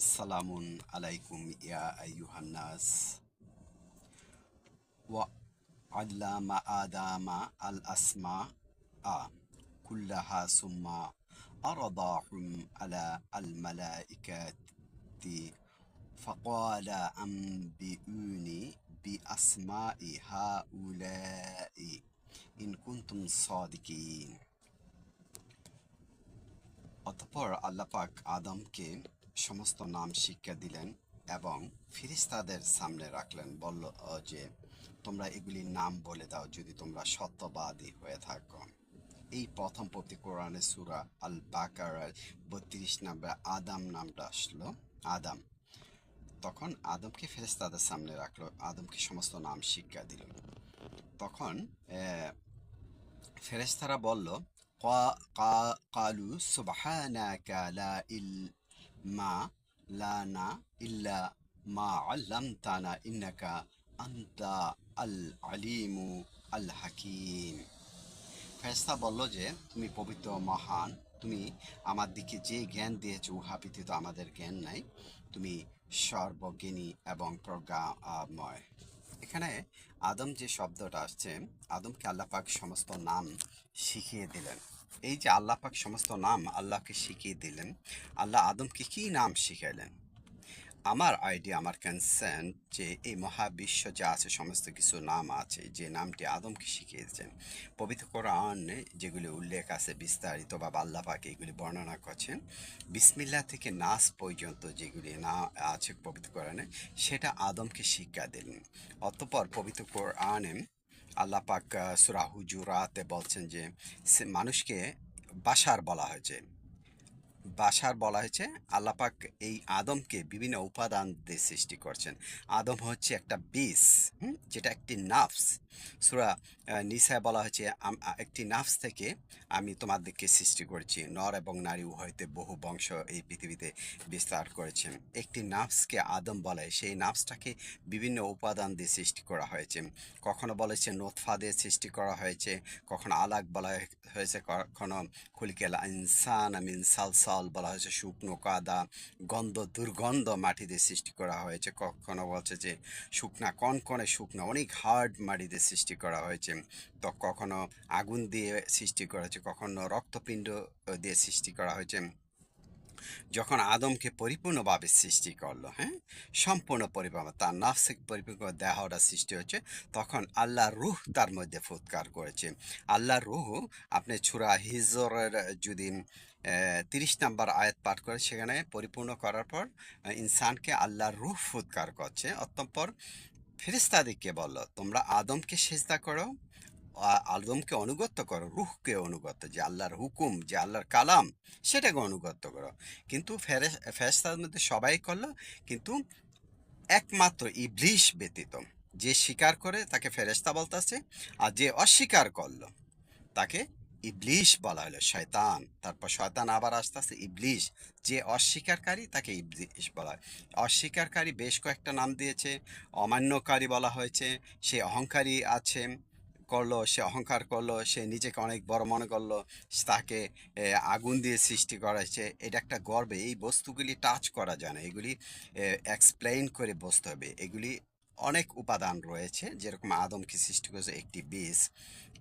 سلام عليكم يا أيها الناس وعلم آدم الأسماء كلها ثم عرضهم على الملائكة فقال أنبئوني بأسماء هؤلاء إن كنتم صادقين অতঃপর আল্লাপাক আদমকে সমস্ত নাম শিক্ষা দিলেন এবং ফিরিস্তাদের সামনে রাখলেন। বলল যে, তোমরা এগুলির নাম বলে দাও যদি তোমরা সত্যবাদী হয়ে থাকো। এই প্রথম পতি কোরআনে সুরা আল বাকার বত্রিশ নাম্বার আদাম নামটা আসলো। আদাম, তখন আদমকে ফেরেস্তাদের সামনে রাখল। আদমকে সমস্ত নাম শিক্ষা দিল। তখন ফেরেস্তারা বলল কালু সুবাহ ইল মা লানা ইল্লা মা আল্লাম তানা ইন্নাকা আন্তা আল আলিমু আল হাকিম ফেস্তা বলল যে, তুমি পবিত্র মহান, তুমি আমার দিকে যে জ্ঞান দিয়েছ, উহা ব্যতীত আমাদের জ্ঞান নাই। তুমি সর্বজ্ঞানী এবং প্রজ্ঞাময়। এখানে আদম যে শব্দটা আসছে, আদমকে আল্লাপাক সমস্ত নাম শিখিয়ে দিলেন। এই যে আল্লাপাক সমস্ত নাম আল্লাহকে শিখিয়ে দিলেন, আল্লাহ আদমকে কি নাম শিখাইলেন? আমার আইডিয়া আমার কনসার্ন যে এই মহাবিশ্ব যা আছে, সমস্ত কিছু নাম আছে, যে নামটি আদমকে শিখিয়েছেন। পবিত্র কোরআনে যেগুলি উল্লেখ আছে, বিস্তারিত বা আল্লাহ পাক এগুলি বর্ণনা করছেন বিসমিল্লা থেকে নাস পর্যন্ত যেগুলি না আছে পবিত্র কোরআনে, সেটা আদমকে শিক্ষা দিলেন। অতঃপর পবিত্র কোরআনে আল্লাহ পাক সুরা হুজুরাতে বলছেন যে মানুষকে বাসার বলা হয়েছে। বাসার বলা হয়েছে আল্লাপাক এই আদমকে বিভিন্ন উপাদান দিয়ে সৃষ্টি করছেন। আদম হচ্ছে একটা বিষ যেটা একটি নাফস। সুরা নিসায় বলা হয়েছে একটি নাফস থেকে আমি তোমাদেরকে সৃষ্টি করেছি। নর এবং নারী উভয়তে বহু বংশ এই পৃথিবীতে বিস্তার করেছেন। একটি নাফসকে আদম বলে। সেই নাফসটাকে বিভিন্ন উপাদান দিয়ে সৃষ্টি করা হয়েছে। কখনো বলেছে নোৎফা দিয়ে সৃষ্টি করা হয়েছে, কখনো আলাগ বলা হয়েছে, কখনো খুলিকেল ইনসান আমিন সালসাল বলা হয়েছে, শুকনো কাদা, গন্ধ, দুর্গন্ধ মাটি দিয়ে সৃষ্টি করা হয়েছে। কখনো বলছে যে শুকনা কনকনে শুকনো অনেক হার্ড মাটি দিয়ে সৃষ্টি করা হয়েছে। তো কখনো আগুন দিয়ে সৃষ্টি করা হয়েছে, কখনো রক্তপিণ্ড দিয়ে সৃষ্টি করা হয়েছে। যখন আদমকে পরিপূর্ণভাবে সৃষ্টি করল হ্যাঁ সম্পূর্ণ পরিপূর্ণ, তার নাফসিক পরিপূর্ণ দেহটা সৃষ্টি হচ্ছে তখন আল্লাহ রুহ তার মধ্যে ফুৎকার করেছে। আল্লাহ রুহ, আপনি ছুরা হিজরের যদি তিরিশ নাম্বার আয়াত পাঠ করে সেখানে পরিপূর্ণ করার পর ইনসানকে আল্লাহ রুহ ফুৎকার করছে। অতঃপর ফেরেস্তাদিককে বলল তোমরা আদমকে সেজদা করো আদমকে অনুগত্য করো, রুহকে অনুগত যে আল্লাহর হুকুম, যে আল্লাহর কালাম, সেটাকে অনুগত্য করো। কিন্তু ফেরেস ফেরেস্তাদের মধ্যে সবাই করল, কিন্তু একমাত্র ইবলিশ ব্যতীত, যে স্বীকার করে তাকে ফেরেস্তা বলতেছে, আর যে অস্বীকার করল, তাকে ইবলিশ বলা হলো, শয়তান। তারপর শয়তান আবার আসতে আসতে ইবলিশ, যে অস্বীকারী তাকে ইবলিশ বলা হয়। অস্বীকারী বেশ কয়েকটা নাম দিয়েছে, অমান্যকারী বলা হয়েছে, সে অহংকারী আছে, করল, সে অহংকার করল, সে নিজেকে অনেক বড় মনে করল তাকে আগুন দিয়ে সৃষ্টি করা হয়েছে এটা একটা গর্বে, এই বস্তুগুলি টাচ করা যায় না। এগুলি এক্সপ্লেইন করে বসতে হবে। এগুলি অনেক উপাদান রয়েছে, যেরকম আদমকে সৃষ্টি করেছে একটি বীজ।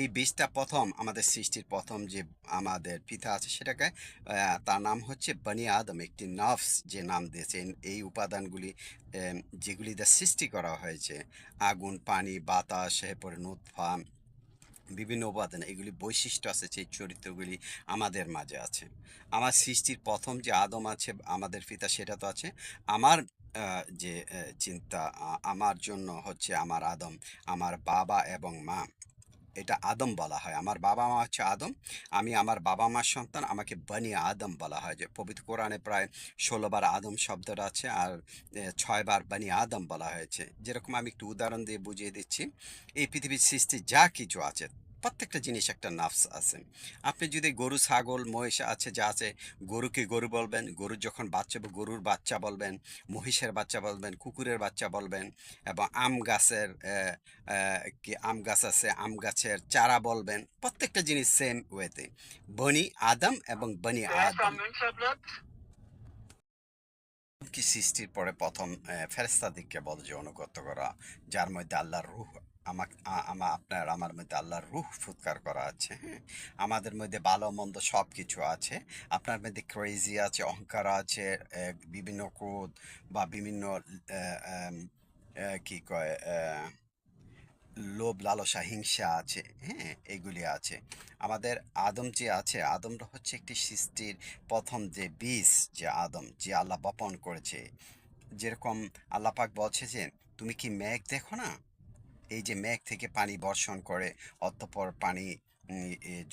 এই বীজটা প্রথম, আমাদের সৃষ্টির প্রথম যে আমাদের পিতা আছে সেটাকে তার নাম হচ্ছে বানি আদম, একটি নফস যে নাম দিয়েছেন। এই উপাদানগুলি যেগুলি দিয়ে সৃষ্টি করা হয়েছে, আগুন, পানি, বাতাস, এরপরে নুৎফা বিভিন্ন উপাদান, এগুলি বৈশিষ্ট্য আছে, সেই চরিত্রগুলি আমাদের মাঝে আছে। আমার সৃষ্টির প্রথম যে আদম আছে, আমাদের পিতা, সেটা তো আছে। আমার যে চিন্তা আমার জন্য হচ্ছে আমার আদম, আমার বাবা এবং মা। এটা আদম বলা হয়। আমার বাবা মা হচ্ছে আদম, আমি আমার বাবা মার সন্তান, আমাকে বানি আদম বলা হয়। যে পবিত্র কোরআনে প্রায় ষোলোবার আদম শব্দটা আছে আর ছয়বার ছয় বার বানি আদম বলা হয়েছে। যেরকম আমি একটু উদাহরণ দিয়ে বুঝিয়ে দিচ্ছি। এই পৃথিবীর সৃষ্টি যা কিছু আছে প্রত্যেকটা জিনিস একটা নাফস আছে। আপনি যদি গরু ছাগল মহিষ আছে যা আছে গরুকে গরু বলবেন গরুর যখন বাচ্চা গরুর বাচ্চা বলবেন মহিষের বাচ্চা বলবেন কুকুরের বাচ্চা বলবেন এবং আম গাছের কি আম গাছ আছে আম গাছের চারা বলবেন প্রত্যেকটা জিনিস সেম ওয়েতে বনি আদম এবং বনি আদম। কি সৃষ্টির পরে প্রথম ফেরেস্তাদিককে বলে যে অনুগত করা যার মধ্যে আল্লাহর রুহ আমা, আপনার, আমার মধ্যে আল্লাহর রুহ ফুৎকার করা আছে হ্যাঁ আমাদের মধ্যে ভালো, মন্দ সব কিছু আছে। আপনার মধ্যে ক্রেজি আছে, অহংকার আছে বিভিন্ন ক্রোধ বা বিভিন্ন কি কয় লোভ, লালসা, হিংসা আছে হ্যাঁ এগুলি আছে। আমাদের আদম যে আছে আদমটা হচ্ছে একটি সৃষ্টির প্রথম যে বীজ, যে আদম, যে আল্লাহ বপন করেছে। যেরকম আল্লাহ পাক বলছে যে, তুমি কি মেঘ দেখো না? এই যে মেঘ থেকে পানি বর্ষণ করে, অতঃপর পানি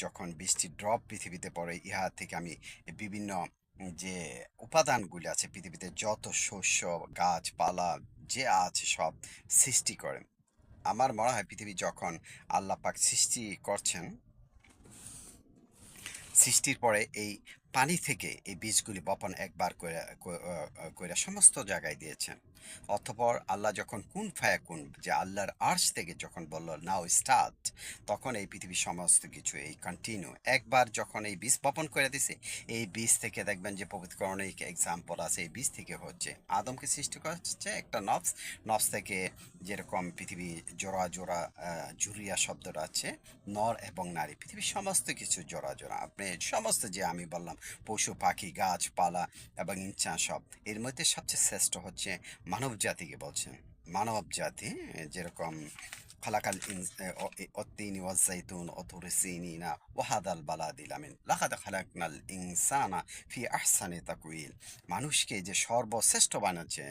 যখন বৃষ্টির ড্রপ পৃথিবীতে পড়ে, ইহা থেকে আমি বিভিন্ন যে উপাদানগুলি আছে পৃথিবীতে, যত শস্য, গাছপালা যে আছে সব সৃষ্টি করেন আমার মনে হয় পৃথিবী যখন আল্লাহ পাক সৃষ্টি করছেন, সৃষ্টির পরে এই পানি থেকে এই বীজগুলি বপন একবার করে ক- আহ, আহ, সমস্ত জায়গায় দিয়েছেন। অতঃপর আল্লাহ যখন কোন ফায়া কোন যে আল্লাহর আর্শ থেকে যখন বলল নাও স্টার্ট তখন এই পৃথিবীর সমস্ত কিছু এই কন্টিনিউ একবার যখন এই বীজ বপন করে দিছে এই বীজ থেকে দেখবেন যে পবিত্র এক্সাম্পল আছে। এই বীজ থেকে হচ্ছে আদমকে সৃষ্টি করা হচ্ছে একটা নফস। নফস থেকে যেরকম পৃথিবী জোড়া জোড়া জুরিয়া শব্দটা আছে নর এবং নারী পৃথিবীর সমস্ত কিছু জোড়া জোড়া। আপনি সমস্ত যে আমি বললাম পশু, পাখি, গাছপালা এবং ইঞ্চা সব। এর মধ্যে সবচেয়ে শ্রেষ্ঠ হচ্ছে মানব জাতিকে বলছেন মানব জাতি যেরকম খালাকাল অত্তিনি ওয়াজাইতুন অতুরি সিনিনা ওয়াহাদাল বালা দিলামিন লাখাদ খালাকনাল ইনসানা ফি আহসানে তাকুইল। মানুষকে যে সর্বশ্রেষ্ঠ বানাচ্ছে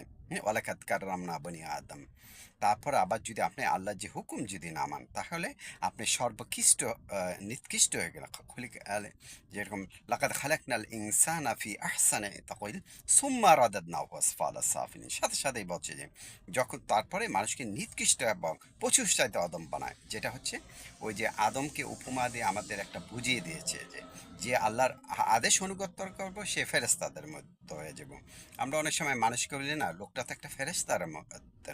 ওয়ালাকাত কাররামনা বনি আদম। তারপর আবার যদি আপনি আল্লাহ যে হুকুম যদি না মান, তাহলে আপনি সর্বকৃষ্ট নিকৃষ্ট হয়ে গেলেন খলিক যেরকম লাকাদ খালাকনাল ইনসানা ফি আহসানে তাকুইল সুম্মা রাদাদ রাদাদনাহু আসফালা সাফিলিন। সাথে সাথেই বলছে যে, যখন তারপরে মানুষকে নিকৃষ্ট এবং প্রচুর আদম বানায়, যেটা হচ্ছে ওই যে আদমকে উপমা দিয়ে আমাদের একটা বুঝিয়ে দিয়েছে যে যে আল্লাহর আদেশ অনুগত করব, সে ফেরেস্তাদের মতো হয়ে যাব। আমরা অনেক সময় মানুষকে বলি না, লোকটা তো একটা ফেরেস্তার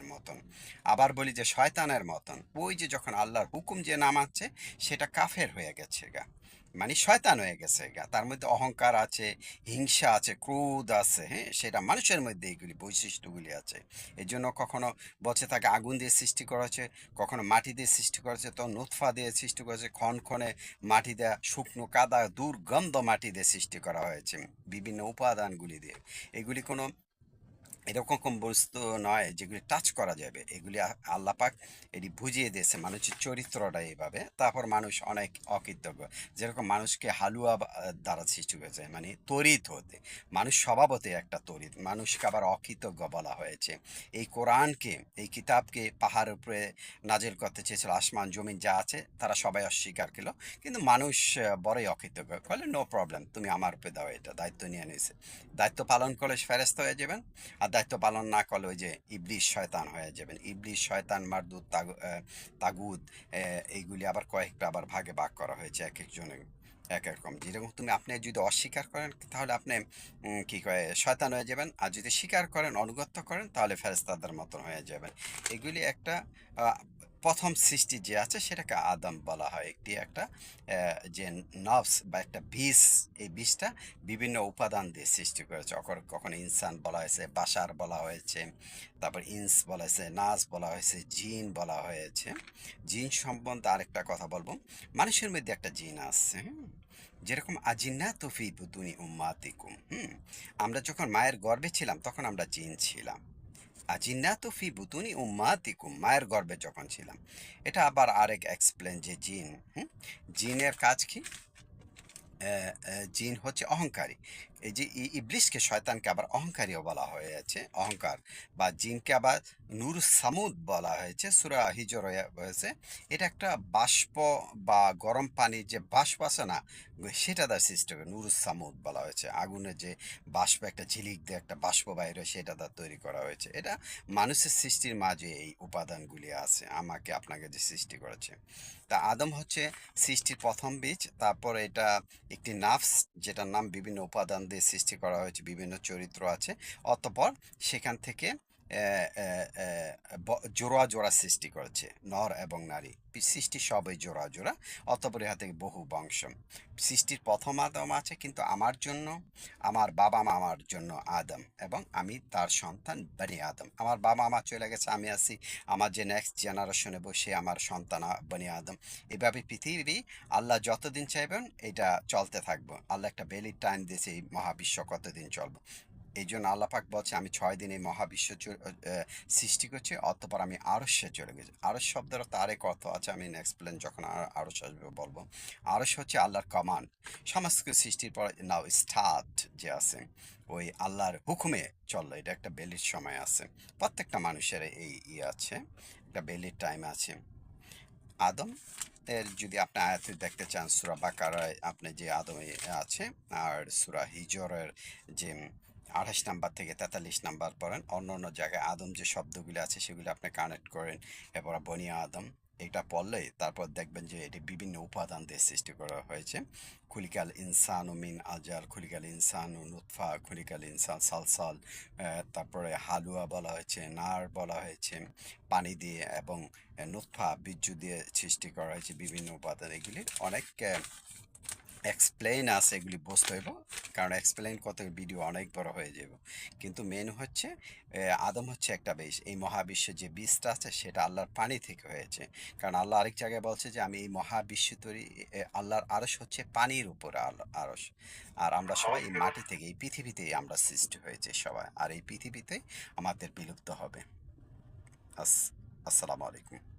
মতন। আবার বলি যে শয়তানের মতন। ওই যে যখন আল্লাহর হুকুম যে নামাচ্ছে সেটা কাফের হয়ে গেছে গা। মানে শয়তান হয়ে গেছে তার মধ্যে অহংকার আছে, হিংসা আছে, ক্রোধ আছে হ্যাঁ? সেটা মানুষের মধ্যে এইগুলি বৈশিষ্ট্যগুলি আছে। এই জন্য কখনো বলছে তাকে আগুন দিয়ে সৃষ্টি করা হয়েছে, কখনো মাটি দিয়ে সৃষ্টি করেছে তো নোৎফা দিয়ে সৃষ্টি করেছে ক্ষণ ক্ষণে মাটি দেওয়া শুকনো, কাদা, দুর্গন্ধ মাটি দিয়ে সৃষ্টি করা হয়েছে, বিভিন্ন উপাদানগুলি দিয়ে। এগুলি কোনো এরকম বস্তু নয় যেগুলি টাচ করা যাবে। এগুলি আ- আল্লাহ পাক এটি বুঝিয়ে দিয়েছে মানুষের চরিত্রটা এইভাবে। তারপর মানুষ অনেক অকৃতজ্ঞ। যেরকম মানুষকে হালুয়া দ্বারা সৃষ্টি করেছে মানে তরিত হতে। মানুষ স্বভাবতে একটা তরিত মানুষকে আবার অকৃতজ্ঞ বলা হয়েছে। এই কোরআনকে, এই কিতাবকে পাহাড়ের উপরে নাজিল করতে চেয়েছিল, আসমান, জমিন যা আছে, তারা সবাই অস্বীকার করল। কিন্তু মানুষ বড়ই অকৃতজ্ঞ। বলে নো প্রবলেম তুমি আমার উপরে দাও এটা। দায়িত্ব নিয়ে নিয়েছে। দায়িত্ব পালন করলে ফেরস্ত হয়ে যাবেন। আর দায়িত্ব পালন না করলে ওই যে ইবলিশ শয়তান হয়ে যাবেন। ইবলিশ শয়তান মারদুদ তাগু- তাগুদ এইগুলি আবার কয়েকটা আবার ভাগে ভাগ করা হয়েছে এক একজনের, এক রকম। যেরকম তুমি আপনি যদি অস্বীকার করেন, তাহলে আপনি কী কয়, শয়তান হয়ে যাবেন। আর যদি স্বীকার করেন, অনুগত্য করেন, তাহলে ফেরেস্তাদের মতন হয়ে যাবেন। এগুলি একটা প্রথম সৃষ্টি যে আছে সেটাকে আদম বলা হয়। একটি একটা যে নভস বা একটা বীজ এই বীজটা বিভিন্ন উপাদান দিয়ে সৃষ্টি করেছে। কখনো কখনো ইনসান বলা হয়েছে, বাসার বলা হয়েছে, তারপর ইনস বলা হয়েছে নাচ বলা হয়েছে, জিন বলা হয়েছে। জিন সম্বন্ধে আরেকটা কথা বলব। মানুষের মধ্যে একটা জিন হুম? যেরকম আজিন্না তুফি বুতুনি উম্মাতিকুম, হুম? আমরা যখন মায়ের গর্ভে ছিলাম, তখন আমরা জিন ছিলাম। আজিন্না তুফি বুতুনি উম্মাতিকুম, মায়ের গর্বে যখন ছিলাম। এটা আবার আরেক এক্সপ্লেন যে জিন, হুম? জিনের কাজ কি? জিন হচ্ছে অহংকারী। এই যে ই- ইবলিসকে শয়তানকে আবার অহংকারীও বলা হয়েছে, অহংকার বা জিনকে আবার নূর সামুদ বলা হয়েছে, সুরা হিজর হয়ে- হয়েছে। এটা একটা বাষ্প বা গরম পানির যে বাষ্প আছে না সেটা তার সৃষ্টি করে, নূর সামুদ বলা হয়েছে। আগুনের যে বাষ্প, একটা ঝিলিক দিয়ে একটা বাষ্প বাইরে সেটা তার তৈরি করা হয়েছে। এটা মানুষের সৃষ্টির মাঝে এই উপাদানগুলি আছে, আমাকে আপনাকে যে সৃষ্টি করেছে। তা আদম হচ্ছে সৃষ্টির প্রথম বীজ, তারপর এটা একটি নাফস, যেটার নাম বিভিন্ন উপাদান সৃষ্টি করা হয়েছে বিভিন্ন চরিত্র আছে। অতপর সেখান থেকে জোড়া জোড়া সৃষ্টি করেছে, নর এবং নারী। সৃষ্টি সবই জোড়া জোড়া, অতপর ইহা থেকে বহু বংশ সৃষ্টির প্রথম আদম আছে, কিন্তু আমার জন্য, আমার বাবা মা আমার জন্য আদম, এবং আমি তার সন্তান বনি আদম। আমার বাবা মা চলে গেছে, আমি আছি আমার যে নেক্সট জেনারেশনে বসে আমার সন্তান বনি আদম। এভাবে পৃথিবী আল্লাহ যতদিন চাইবেন, এটা চলতে থাকব। আল্লাহ একটা বেলির টাইম দিয়েছে, এই মহাবিশ্ব কতদিন চলবে। এই জন্য আল্লাপাক বলছে, আমি ছয় দিন মহাবিশ্ব সৃষ্টি করছি, অতপর আমি আরস্যে চলে গেছি। আরস শব্দের তো আরেক অর্থ আছে, আমি নেক্সট প্লেন যখন আর- আরস আসবে বলব। আরস হচ্ছে আল্লাহর কমান্ড সমস্ত সৃষ্টির পর নাও স্টার্ট যে আছে, ওই আল্লাহর হুকুমে চলল। এটা একটা বেলির সময় আছে। প্রত্যেকটা মানুষের এই ইয়ে আছে, একটা বেলির টাইম আছে। আদম, এর যদি আপনি আয়াত দেখতে চান, সুরা বাকারায় আপনি যে আদম আছে, আর সুরা হিজরের যে আঠাশ নাম্বার থেকে তেতাল্লিশ নাম্বার পড়েন। অন্য অন্য জায়গায় আদম যে শব্দগুলি আছে সেগুলি আপনি কানেক্ট করেন। এরপর বনিয়া আদম, এটা পড়লেই তারপর দেখবেন যে এটি বিভিন্ন উপাদান দিয়ে সৃষ্টি করা হয়েছে। খুলিকাল ইনসান মিন আজাল, খুলিকাল ইনসান নুৎফা খুলিকাল ইনসান সালসাল তারপরে হালুয়া বলা হয়েছে, নার বলা হয়েছে, পানি দিয়ে এবং নুৎফা বীর্য দিয়ে সৃষ্টি করা হয়েছে বিভিন্ন উপাদান। এগুলি অনেক এক্সপ্লেইন আছে এগুলি বুঝতে হইব কারণ এক্সপ্লেইন কত ভিডিও অনেক বড় হয়ে যাব। কিন্তু মেন হচ্ছে আদম হচ্ছে একটা বেশ এই মহাবিশ্বে যে বীজটা আছে সেটা আল্লাহর পানি থেকে হয়েছে। কারণ আল্লাহ আরেক জায়গায় বলছে যে, আমি এই মহাবিশ্ব তৈরি আল্লাহর আরস হচ্ছে পানির উপরে আরস আর আমরা সবাই এই মাটি থেকে, এই পৃথিবীতেই আমরা সৃষ্টি হয়েছে সবাই। আর এই পৃথিবীতে আমাদের বিলুপ্ত হবে। আস, আসসালামু আলাইকুম।